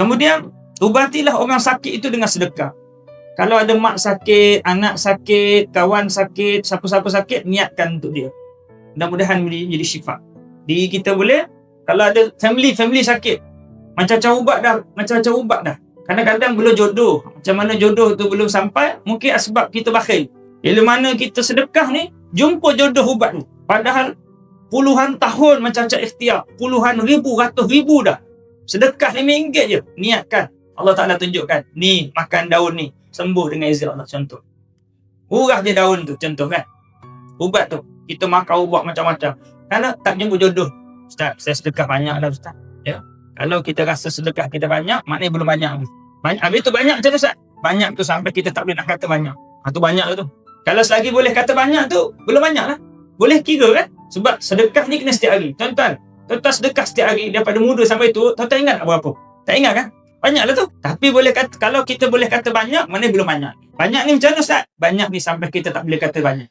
Kemudian ubatilah orang sakit itu dengan sedekah. Kalau ada mak sakit, anak sakit, kawan sakit, siapa-siapa sakit, niatkan untuk dia. Mudah-mudahan jadi, jadi syifa. Diri kita boleh, kalau ada family-family sakit, macam-macam ubat dah, macam-macam ubat dah. Kadang-kadang belum jodoh. Macam mana jodoh tu belum sampai, mungkin sebab kita bakhil. Bila mana kita sedekah ni, jumpa jodoh ubat tu. Padahal puluhan tahun macam-macam ikhtiar. Puluhan ribu, ratus ribu dah. Sedekah RM5 je. Niatkan. Allah Ta'ala tunjukkan. Ni, makan daun ni. Sembuh dengan izin Allah. Contoh. Urah je daun tu. Contoh kan. Ubat tu. Kita makan ubat macam-macam. Kalau tak jumpa jodoh. Ustaz, saya sedekah banyak dah Ustaz. Ya. Kalau kita rasa sedekah kita banyak, maknanya belum banyak. Banyak. Habis tu banyak macam Ustaz. Banyak tu sampai kita tak boleh nak kata banyak. Ha, tu banyak tu. Kalau selagi boleh kata banyak tu, belum banyak lah. Boleh kira kan? Sebab sedekah ni kena setiap hari. Tuan-tuan, tuan-tuan sedekah setiap hari daripada muda sampai tu, tuan-tuan ingat tak berapa? Tak ingat kan? Banyak lah tu. Tapi boleh kata, kalau kita boleh kata banyak, mana belum banyak. Banyak ni macam mana Ustaz? Banyak ni sampai kita tak boleh kata banyak.